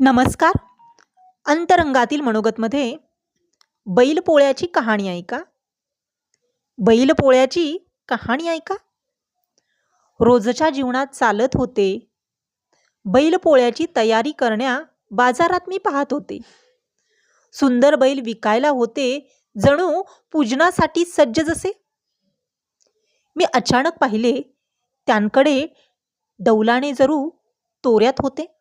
नमस्कार. अंतरंगातील मनोगतमध्ये बैलपोळ्याची कहाणी ऐका. बैलपोळ्याची कहाणी ऐका. रोजच्या जीवनात चालत होते. बैलपोळ्याची तयारी करण्या बाजारात मी पाहत होते. सुंदर बैल विकायला होते जणू पूजनासाठी सज्ज जसे. मी अचानक पाहिले त्यांकडे डौलाने जरू तोऱ्यात होते.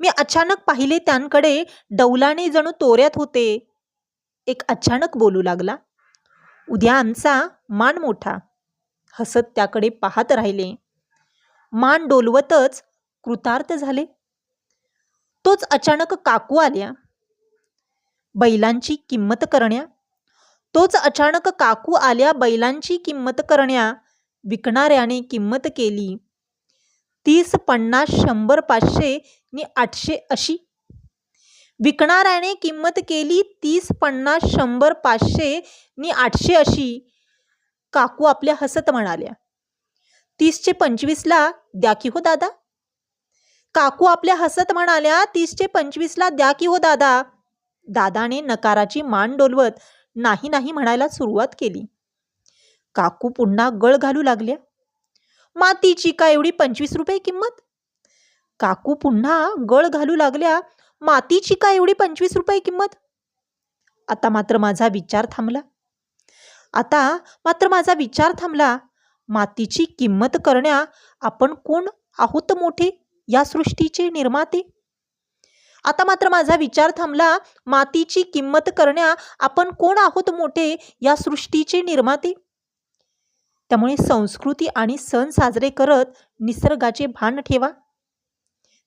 मी अचानक पाहिले त्यांकडे डौलाने जणू तोऱ्यात होते. एक अचानक बोलू लागला. उद्या आमचा मान मोठा. हसत त्याकडे पाहत राहिले. मान डोलवतच कृतार्थ झाले. तोच अचानक काकू आल्या. बैलांची किंमत करण्या. तोच अचानक काकू आल्या बैलांची किंमत करण्या. विकणाऱ्याने किंमत केली. तीस पन्नास शंभर पाचशे आणि आठशे अशी. विकणाऱ्याने किंमत केली तीस पन्नास शंभर पाचशे आणि आठशे अशी. काकू आपल्या हसत म्हणाल्या तीसचे पंचवीसला द्या की हो दादा? काकू आपल्या हसत म्हणाल्या तीसचे पंचवीसला द्या की हो दादा? दादाने नकाराची मान डोलवत नाही नाही म्हणायला सुरुवात केली. काकू पुन्हा गळ घालू लागल्या. मातीची का एवढी पंचवीस रुपये किंमत? काकू पुन्हा गळ घालू लागल्या मातीची का एवढी पंचवीस रुपये किंमत? आता मात्र माझा विचार थांबला. आता मात्र माझा विचार थांबला मातीची किंमत करण्या आपण कोण आहोत मोठे या सृष्टीचे निर्माते? आता मात्र माझा विचार थांबला मातीची किंमत करण्या आपण कोण आहोत मोठे या सृष्टीचे निर्माते? त्यामुळे संस्कृती आणि सण साजरे करत निसर्गाचे भान ठेवा.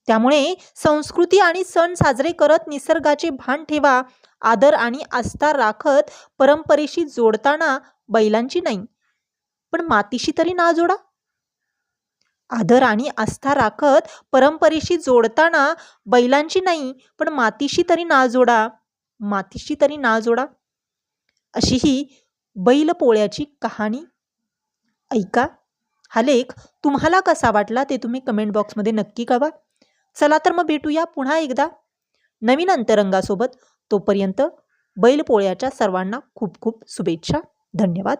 त्यामुळे संस्कृती आणि सण साजरे करत निसर्गाचे भान ठेवा. आदर आणि आस्था राखत परंपरेशी जोडताना बैलांची नाही पण मातीशी तरी ना जोडा. आदर आणि आस्था राखत परंपरेशी जोडताना बैलांची नाही पण मातीशी तरी ना जोडा. मातीशी तरी ना जोडा. अशी ही बैलपोळ्याची कहाणी. ऐका हा लेख तुम्हाला कसा वाटला ते तुम्ही कमेंट बॉक्समध्ये नक्की कळवा. चला तर मग भेटूया पुन्हा एकदा. नवीन अंतरंगासोबत तोपर्यंत बैलपोळ्याच्या सर्वांना खूप खूप शुभेच्छा. धन्यवाद.